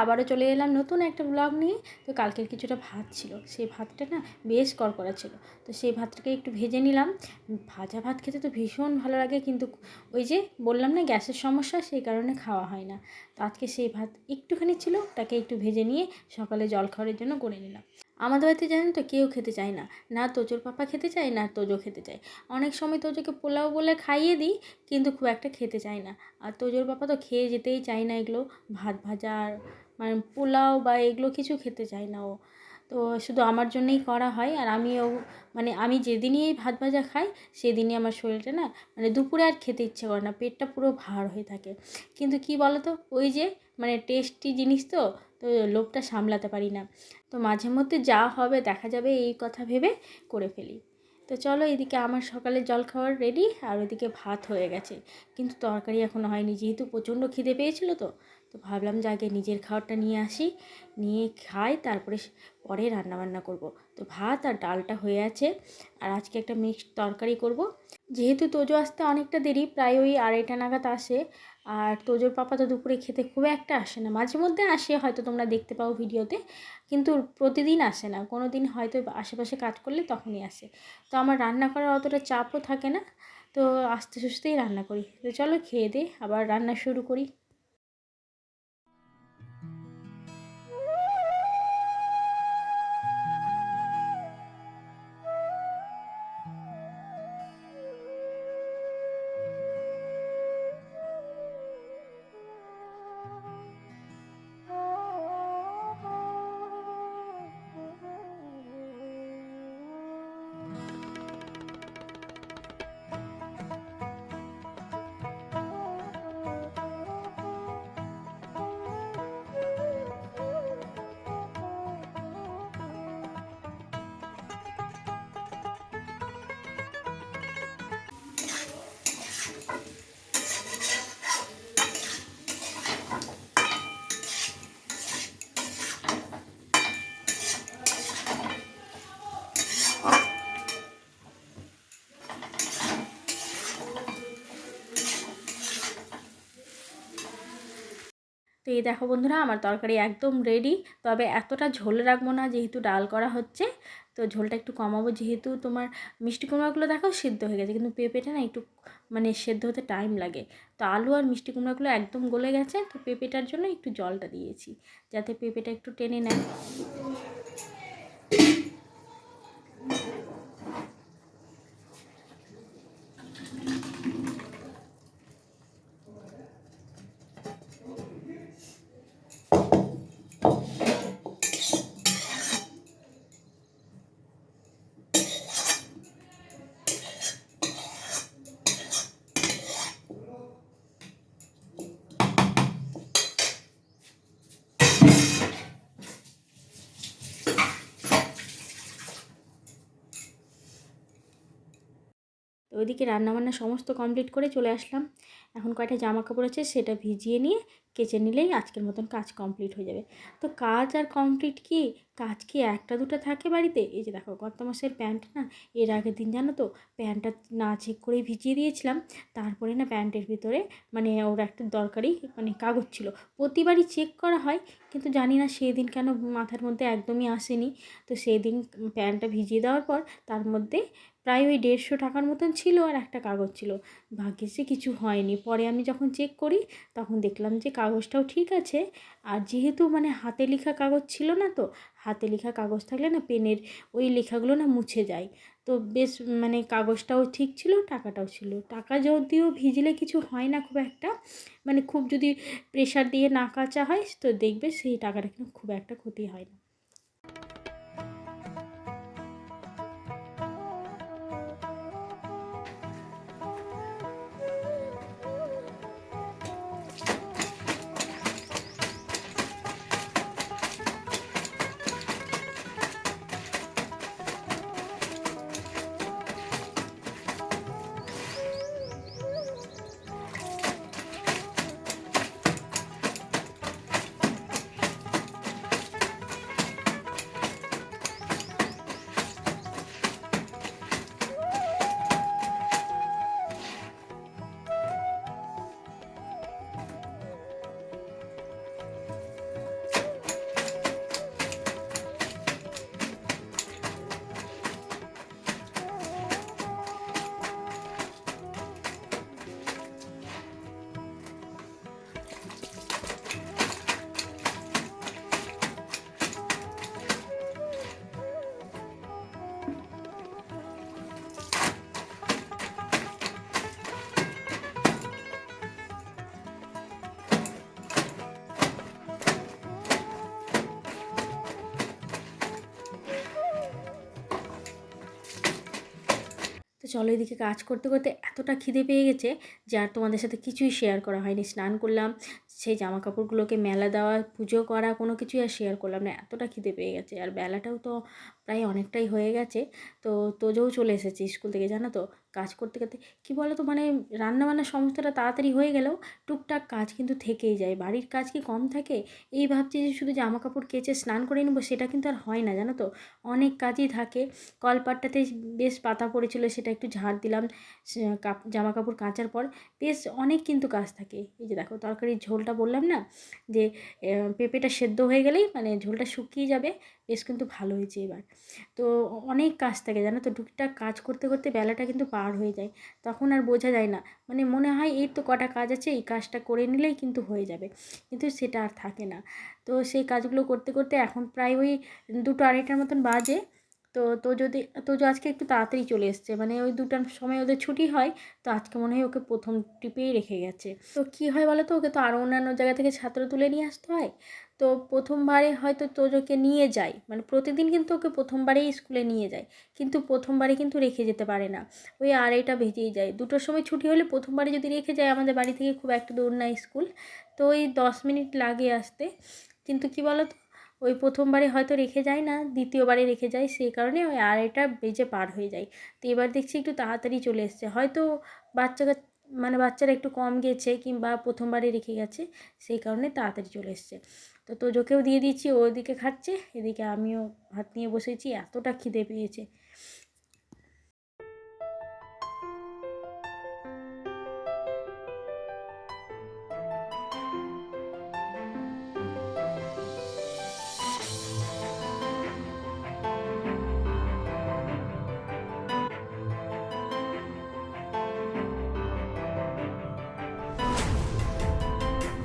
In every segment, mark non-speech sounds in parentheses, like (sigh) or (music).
আবারও চলে এলাম নতুন একটা ব্লগ নিয়ে। তো কালকের কিছুটা ভাত ছিল। সেই ভাতটা না বেশ কড়কড়া ছিল। তো সেই ভাতটাকে একটু ভেজে নিলাম। ভাজা ভাত খেতে তো ভীষণ ভালো লাগে কিন্তু ওই যে বললাম না গ্যাসের সমস্যা, সেই কারণে খাওয়া হয় না। তো আজকে সেই ভাত একটুখানি ছিল, তাকে একটু ভেজে নিয়ে সকালে জল খাওয়ার জন্য করে নিলাম। আমাদের বাড়িতে জানেন তো কেউ খেতে চায় না। না তোজোর পাপা খেতে চায়, না তোজো খেতে চায়। অনেক সময় তোজোকে পোলাও বলে খাইয়ে দিই, কিন্তু খুব একটা খেতে চায় না। আর তোজোর পাপা তো খেয়ে যেতেই চায় না এগুলো। ভাত ভাজা আর মানে পোলাও বা এগুলো কিছু খেতে চায় না ও। তো শুধু আমার জন্যই করা হয় আর আমিও মানে আমি যেদিনই এই ভাত ভাজা খাই সেদিনই আমার শরীরটা না মানে দুপুরে আর খেতে ইচ্ছে করে না, পেটটা পুরো ভার হয়ে থাকে। কিন্তু কি বলো তো ওই যে মানে টেস্টি জিনিস তো তো লোভটা সামলাতে পারি না। তো মাঝে মধ্যে যা হবে দেখা যাবে এই কথা ভেবে করে ফেলি। তো চলো এদিকে আমার সকালে জল খাওয়ার রেডি আর ওইদিকে ভাত হয়ে গেছে। কিন্তু তরকারি এখনও হয়নি, যেহেতু প্রচণ্ড খিদে পেয়েছিল তো তো ভাবলাম যে আগে নিজের খাবারটা নিয়ে আসি, নিয়ে খাই, তারপরে পরে রান্নাবান্না করব। তো ভাত আর ডালটা হয়ে আছে আর আজকে একটা মিক্সড তরকারি করব। যেহেতু তোজো আসতে অনেকটা দেরি, প্রায় ওই আড়াইটা নাগাদ আসে আর তোজোর পাপা তো দুপুরে খেতে খুব একটা আসে না। মাঝে মধ্যে আসে, হয়তো তোমরা দেখতে পাও ভিডিওতে, কিন্তু প্রতিদিন আসে না। কোনো দিন হয়তো আশেপাশে কাজ করলে তখনই আসে। তো আমার রান্না করার অতটা চাপও থাকে না, তো আস্তে সুস্তেই রান্না করি। তো চলো খেয়ে দে, আবার রান্না শুরু করি। তো এই দেখো বন্ধুরা, আমার তরকারি একদম রেডি তবে এতটা ঝোল রাখব না যেহেতু ডাল করা হচ্ছে। তো ঝোলটা একটু কমাবো, যেহেতু তোমার মিষ্টি কুমড়াগুলো দেখো সেদ্ধ হয়ে গেছে, কিন্তু পেঁপেটা না একটু মানে সেদ্ধ হতে টাইম লাগে। তো আলু আর মিষ্টি কুমড়াগুলো একদম গলে গেছে, তো পেঁপেটার জন্য একটু জলটা দিয়েছি, যাতে পেঁপেটা একটু টেনে নেয়। ওইদিকে রান্নাবান্না সমস্ত কমপ্লিট করে চলে আসলাম। এখন কয়টা জামা কাপড় আছে সেটা ভিজিয়ে নিয়ে কেচে নিলেই আজকের মতন কাজ কমপ্লিট হয়ে যাবে। তো কাজ আর কমপ্লিট কি? কাজ কি একটা দুটো থাকে বাড়িতে? এই যে দেখো গত মাসের প্যান্ট না, এর আগের দিন জানো তো প্যান্টটা না চেক করেই ভিজিয়ে দিয়েছিলাম। তারপরে না প্যান্টের ভিতরে মানে ওর একটা দরকারি মানে কাগজ ছিল। প্রতিবারই চেক করা হয়, কিন্তু জানি না সেদিন কেন মাথার মধ্যে একদমই আসেনি। তো সেই দিন প্যান্টটা ভিজিয়ে দেওয়ার পর তার মধ্যে প্রায় ওই দেড়শো টাকার মতন ছিল আর একটা কাগজ ছিল। ভাগ্যে যে কিছু হয়নি। পরে আমি যখন চেক করি, তখন দেখলাম যে কাগজটাও ঠিক আছে। আর যেহেতু মানে হাতে লেখা কাগজ ছিল না তো, হাতে লেখা কাগজ থাকলে না পেনের ওই লেখাগুলো না মুছে যায়। তো বেশ মানে কাগজটাও ঠিক ছিল, টাকাটাও ছিল। টাকা যদিও ভিজলে কিছু হয় না খুব একটা। মানে খুব যদি প্রেশার দিয়ে না কাচা হয়, তো দেখবে সেই টাকাটা কিন্তু খুব একটা ক্ষতি হয় না। চলো এদিকে কাজ করতে করতে এতটা খিদে পেয়ে গেছে যে আর তোমাদের সাথে কিছুই শেয়ার করা হয়নি। স্নান করলাম, সেই জামা কাপড়গুলোকে মেলা দেওয়া, পুজো করা, কোনো কিছুই আর শেয়ার করলাম না। এতটা খিদে পেয়ে গেছে। আর বেলাটাও তো প্রায় অনেকটাই হয়ে গেছে। তো তোজোও চলে এসেছে স্কুল থেকে, জানো তো? কাজ করতে করতে। কী বলো তো মানে রান্নাবান্না সমস্তটা তাড়াতাড়ি হয়ে গেলেও টুকটাক কাজ কিন্তু থেকেই যায়। বাড়ির কাজ কি কম থাকে? এই ভাবছি যে শুধু জামা কাপড় কেচে স্নান করে নেব, সেটা কিন্তু আর হয় না, জানো তো? অনেক কাজই থাকে। কলপাটটাতে বেশ পাতা পড়েছিল, সেটা একটু ঝাড় দিলাম। জামা কাপড় কাচার পর বেশ অনেক কিন্তু কাজ থাকে। এই যে দেখো তরকারির ঝোলটা বললাম না, যে পেঁপেটা সেদ্ধ হয়ে গেলেই মানে ঝোলটা শুকিয়ে যাবে, বেশ কিন্তু ভালো হয়েছে এবার। তো অনেক কাজ থাকে জানো তো, টুকটাক কাজ করতে করতে বেলাটা কিন্তু পার হয়ে যায়, তখন আর বোঝা যায় না। মানে মনে হয় এই তো কটা কাজ আছে, এই কাজটা করে নিলেই কিন্তু হয়ে যাবে, কিন্তু সেটা আর থাকে না। তো সেই কাজগুলো করতে করতে এখন প্রায় ওই দুটো আড়াইটার মতন বাজে তো তো যদি, তো আজকে একটু তাড়াতাড়ি চলে এসছে মানে ওই দুটার সময় ওদের ছুটি হয়, তো আজকে মনে হয় ওকে প্রথম ট্রিপেই রেখে গেছে। তো কী হয় বলো তো? ওকে তো আরও অন্যান্য জায়গা থেকে ছাত্র তুলে নিয়ে আসতে হয়। তো প্রথমবারে হয়তো তোজোকে নিয়ে যায় মানে প্রতিদিন কিন্তু ওকে প্রথমবারেই স্কুলে নিয়ে যায়, কিন্তু প্রথমবারে কিন্তু রেখে যেতে পারে না। ওই আড়াইটা বেজেই যায়। দুটোর সময় ছুটি হলে প্রথমবারে যদি রেখে যায়, আমাদের বাড়ি থেকে খুব একটা দূর না স্কুল, তো ওই দশ মিনিট লাগে আসতে। কিন্তু কি বলো তো? ওই প্রথমবারে হয়তো রেখে যায় না, দ্বিতীয়বারে রেখে যায়, সেই কারণে ওই আড়াইটা বেজে পার হয়ে যায়। তো এবার দেখছি একটু তাড়াতাড়ি চলে এসছে। হয়তো বাচ্চা মানে বাচ্চারা একটু কম গেছে কিংবা প্রথমবারে রেখে গেছে, সেই কারণে তাড়াতাড়ি চলে এসছে। তো তোজোকেও দিয়ে দিচ্ছি ওদিকে খাচ্ছে, এদিকে আমিও ভাত নিয়ে বসেছি, এতটা খিদে পেয়েছে।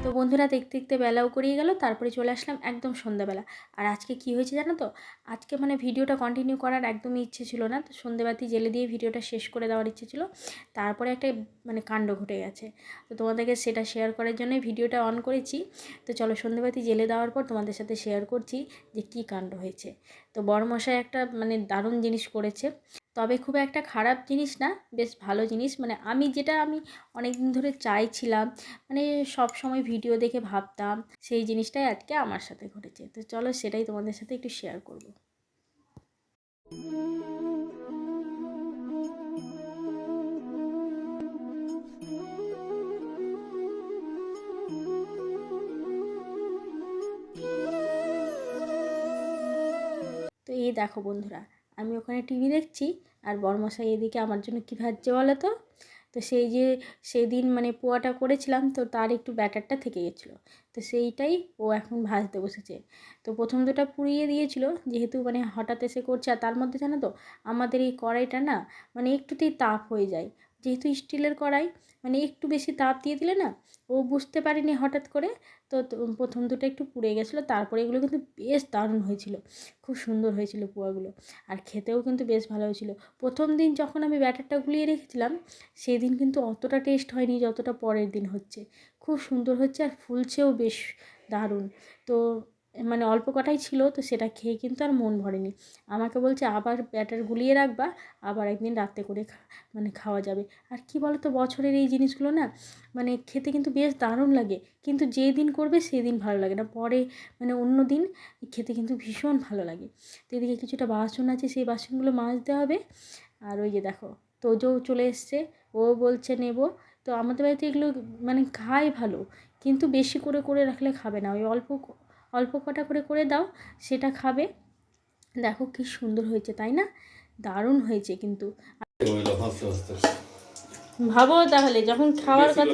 তো বন্ধুরা দেখতে দেখতে বেলাও করিয়ে গেল, তারপরে চলে আসলাম একদম সন্ধ্যাবেলা। আর আজকে কি হয়েছে জানো তো? আজকে মানে ভিডিওটা কন্টিনিউ করার একদমই ইচ্ছে ছিল না, তো সন্ধেবাতি জেলে দিয়ে ভিডিওটা শেষ করে দেওয়ার ইচ্ছে ছিল। তারপরে একটা মানে কাণ্ড ঘটে গেছে। তো তোমাদেরকে সেটা শেয়ার করার জন্যই ভিডিওটা অন করেছি। তো চলো সন্ধেবাতি জেলে দেওয়ার পর তোমাদের সাথে শেয়ার করছি যে কী কাণ্ড হয়েছে। তো বড়মশাই একটা মানে দারুণ জিনিস করেছে। তবে খুব একটা খারাপ জিনিস না, বেশ ভালো জিনিস। মানে আমি যেটা আমি অনেক দিন ধরে চাইছিলাম মানে সব সময় ভিডিও দেখে ভাবতাম, সেই জিনিসটাই আজকে আমার সাথে ঘটেছে। তো চলো সেটাই তোমাদের সাথে একটু শেয়ার করব। তো এই দেখো বন্ধুরা আমি ওখানে টিভি দেখছি আর বর্মশাই এদিকে আমার জন্য কী ভাজছে বলো তো? তো সেই যে সেই দিন মানে পোয়াটা করেছিলাম তো তার একটু ব্যাটারটা থেকে গেছিল। তো সেইটাই ও এখন ভাজতে বসেছে। তো প্রথম দুটা পুড়িয়ে দিয়েছিল যেহেতু মানে হঠাৎ এসে করছে আর তার মধ্যে জানো তো আমাদের এই কড়াইটা না মানে একটুতেই তাপ হয়ে যায়। যেহেতু স্টিলের কড়াই মানে একটু বেশি তাপ দিয়ে দিলে না, ও বুঝতে পারিনি হঠাৎ করে। তো প্রথম দুটো একটু পুড়ে গেছিল, তারপরে এগুলো কিন্তু বেশ দারুণ হয়েছিল। খুব সুন্দর হয়েছিল পোয়াগুলো। আর খেতেও কিন্তু বেশ ভালো হয়েছিল। প্রথম দিন যখন আমি ব্যাটারটা গুলিয়ে রেখেছিলাম সেই দিন কিন্তু অতটা টেস্ট হয়নি যতটা পরের দিন হচ্ছে। খুব সুন্দর হচ্ছে আর ফুলছেও বেশ দারুণ। তো মানে অল্প কটাই ছিল, তো সেটা খেয়ে কিন্তু আর মন ভরেনি। আমাকে বলছে, আবার ব্যাটার গুলিয়ে রাখবা, আবার একদিন রাত্রে করে মানে খাওয়া যাবে। আর কি বলো তো বছরের এই জিনিসগুলো না মানে খেতে কিন্তু বেশ দারুণ লাগে। কিন্তু যে দিন করবে, সেই দিন ভালো লাগে না। পরে মানে অন্য দিন খেতে কিন্তু ভীষণ ভালো লাগে। তো এদিকে কিছুটা বাসন আছে, সেই বাসনগুলো মাজতে হবে। আর ওই যে দেখো তোজও চলে এসছে, ও বলছে নেব। তো আমাদের বাড়িতে এগুলো মানে খায় ভালো, কিন্তু বেশি করে করে রাখলে খাবে না। ওই অল্প অল্প কটা করে করে দাও সেটা খাবে। দেখো কি সুন্দর হয়েছে তাই না? দারুণ হয়েছে কিন্তু। ভাবো তাহলে যখন খাওয়ার কথা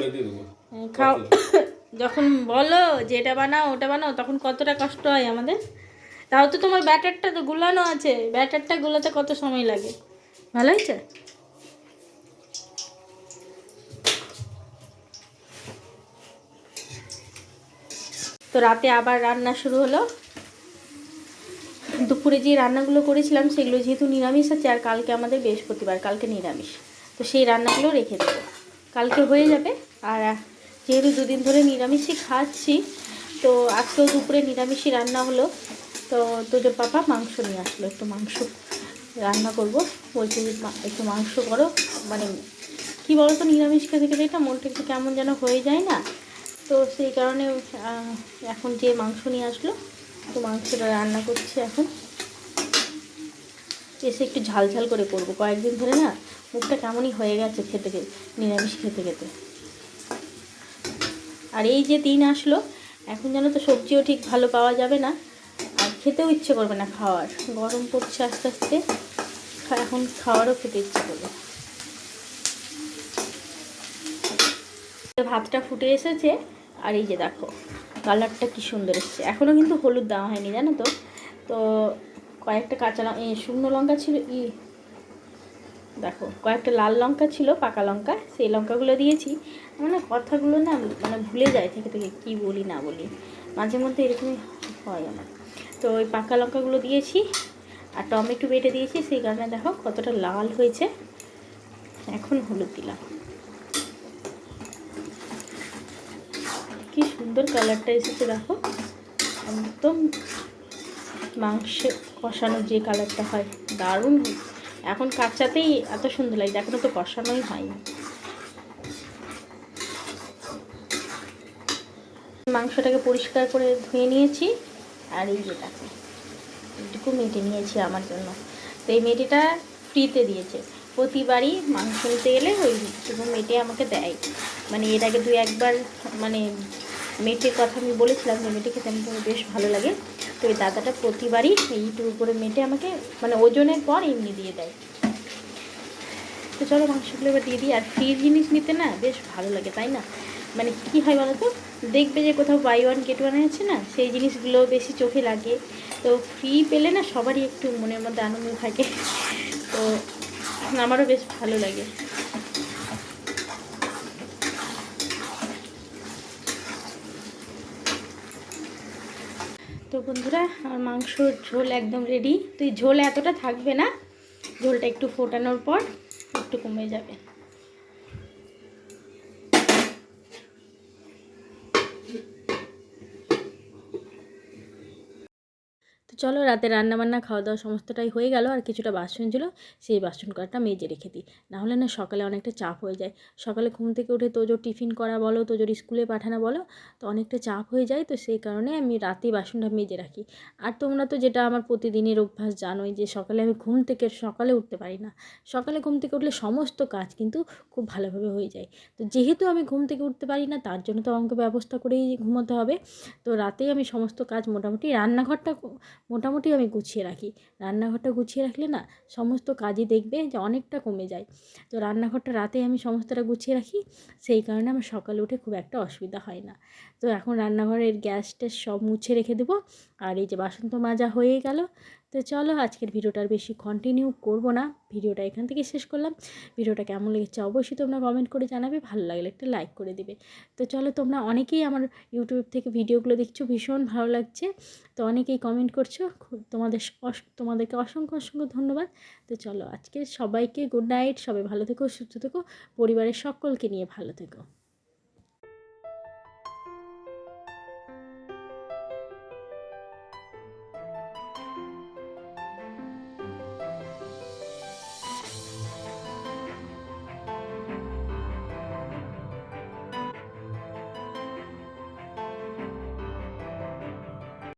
হ্যাঁ, খাও। (coughs) যখন বলো যে এটা বানাও ওটা বানাও তখন কতটা কষ্ট হয় আমাদের। তাও তো তোমার ব্যাটারটা তো গুলানো আছে। ব্যাটারটা গুলাতে কত সময় লাগে। ভালো হয়েছে? তো রাতে আবার রান্না শুরু হলো। দুপুরে যে রান্নাগুলো করেছিলাম, সেগুলো যেহেতু নিরামিষ আছে, আর কালকে আমাদের বৃহস্পতিবার, কালকে নিরামিষ। তো সেই রান্নাগুলো রেখে দেবো। কালকে হয়ে যাবে, আর যেহেতু দুদিন ধরে নিরামিষই খাচ্ছি, তো আজকেও দুপুরে নিরামিষই রান্না হলো। তো তোদের পাপা মাংস নিয়ে আসলো, একটু মাংস রান্না করব। বলছে যে একটু মাংস করো। মানে কী বলো তো নিরামিষ খেতে খেতে এটা মনটা একটু কেমন যেন হয়ে যায় না। তো সেই কারণে এখন যে মাংস নিয়ে আসলো, তো মাংসটা রান্না করছি এখন। এসে একটু ঝাল ঝাল করে করব। কয়েকদিন ধরে না, মুখটা কেমনই হয়ে গেছে খেতে খেতে, নিরামিষ খেতে খেতে। আর এই যে দিন আসলো, এখন যেন তো সবজিও ঠিক ভালো পাওয়া যাবে না, আর খেতেও ইচ্ছে করবে না খাওয়ার। গরম পড়ছে আস্তে আস্তে এখন খাওয়ারও খেতে ইচ্ছে করবে। ভাতটা ফুটে এসেছে আর এই যে দেখো, কালারটা কি সুন্দর এসছে। এখনও কিন্তু হলুদ দেওয়া হয়নি, জানো তো? তো কয়েকটা কাঁচা লঙ্কা শুকনো লঙ্কা ছিল, ই, দেখো, কয়েকটা লাল লঙ্কা ছিল, পাকা লঙ্কা, সেই লঙ্কাগুলো দিয়েছি। মানে কথাগুলো না মানে ভুলে যায় থেকে থেকে, কী বলি না বলি। মাঝে মধ্যে এরকমই হয় আমার। তো ওই পাকা লঙ্কাগুলো দিয়েছি, আর টমেটো বেটে দিয়েছি, সেই কারণে দেখো কতটা লাল হয়েছে। এখন হলুদ দিলাম। কি সুন্দর কালারটা এসেছে দেখো। একদম মাংস কষানো যে কালারটা হয়, দারুণ। এখন কাঁচাতেই এত সুন্দর লাগছে এখনও তো কষানোই হয়নি। মাংসটাকে পরিষ্কার করে ধুয়ে নিয়েছি, আর এই যে দেখো, এইটুকু মেটে নিয়েছি আমার জন্য। তো এই মেটেটা ফ্রিতে দিয়েছে। প্রতিবারই মাংস নিতে গেলে ওই মেটে আমাকে দেয়। মানে এর আগে দু একবার মানে মেটের কথা আমি বলেছিলাম যে মেটে খেতে আমার বেশ ভালো লাগে। তো ওই দাদাটা প্রতিবারই এইটুকু করে মেটে আমাকে মানে ওজনের পর এমনি দিয়ে দেয়। তো চলো মাংসগুলো এবার দিয়ে দিই। আর ফ্রি জিনিস নিতে না বেশ ভালো লাগে, তাই না? মানে কী হয় বলো তো? দেখবে যে কোথাও বাই ওয়ান গেট ওয়ান আছে না, সেই জিনিসগুলো বেশি চোখে লাগে। তো ফ্রি পেলে না সবারই একটু মনের মধ্যে আনন্দ থাকে। তো আমারও বেশ ভালো লাগে। তো বন্ধুরা, আমার মাংসর ঝোল একদম রেডি তো এই ঝোল এতটা থাকবে না, ঝোলটা একটু ফোটানোর পর একটু কমে যাবে। চলো রাতে রান্নাবান্না খাওয়া দাওয়া সমস্তটাই হয়ে গেল আর কিছুটা বাসন ছিল, সেই বাসন কটা মেজে রেখে দিই। নাহলে না সকালে অনেকটা চাপ হয়ে যায়। সকালে ঘুম থেকে উঠে তোজোর টিফিন করা বলো, তোজোর স্কুলে পাঠানো বলো, তো অনেকটা চাপ হয়ে যায়, তো সেই কারণে আমি রাতে বাসনটা মেজে রাখি। আর তোমরা তো যেটা আমার প্রতিদিনের অভ্যাস জানোই যে সকালে আমি ঘুম থেকে সকালে উঠতে পারি না। সকালে ঘুম থেকে উঠলে সমস্ত কাজ কিন্তু খুব ভালোভাবে হয়ে যায়। তো যেহেতু আমি ঘুম থেকে উঠতে পারি না, তার জন্য তো আমাকে ব্যবস্থা করেই ঘুমোতে হবে। তো রাতেই আমি সমস্ত কাজ মোটামুটি রান্নাঘরটা মোটামুটি আমি গুছিয়ে রাখি। রান্নাঘরটা গুছিয়ে রাখলে না সমস্ত কাজই দেখবে যে অনেকটা কমে যায়। তো রান্নাঘরটা রাতে আমি সমস্তটা গুছিয়ে রাখি, সেই কারণে আমার সকালে উঠে খুব একটা অসুবিধা হয় না। তো এখন রান্নাঘরের গ্যাস ট্যাস সব মুছে রেখে দেবো। আর এই যে বাসন তো মাজা হয়ে গেল তো চলো আজকের ভিডিওটা আর বেশি কন্টিনিউ করব না। ভিডিওটা এখান থেকে শেষ করলাম। ভিডিওটা কেমন লেগেছে অবশ্যই তোমরা কমেন্ট করে জানাবে, ভালো লাগলে একটা লাইক করে দিবে। তো চলো তোমরা অনেকেই আমার ইউটিউব থেকে ভিডিওগুলো দেখছ, ভীষণ ভালো লাগছে। তো অনেকেই কমেন্ট করছ তোমাদের তোমাদেরকে অসংখ্য অসংখ্য ধন্যবাদ। তো চলো আজকে সবাইকে গুড নাইট সবাই ভালো থেকো, সুস্থ থেকো, পরিবারের সকলকে নিয়ে ভালো থেকো।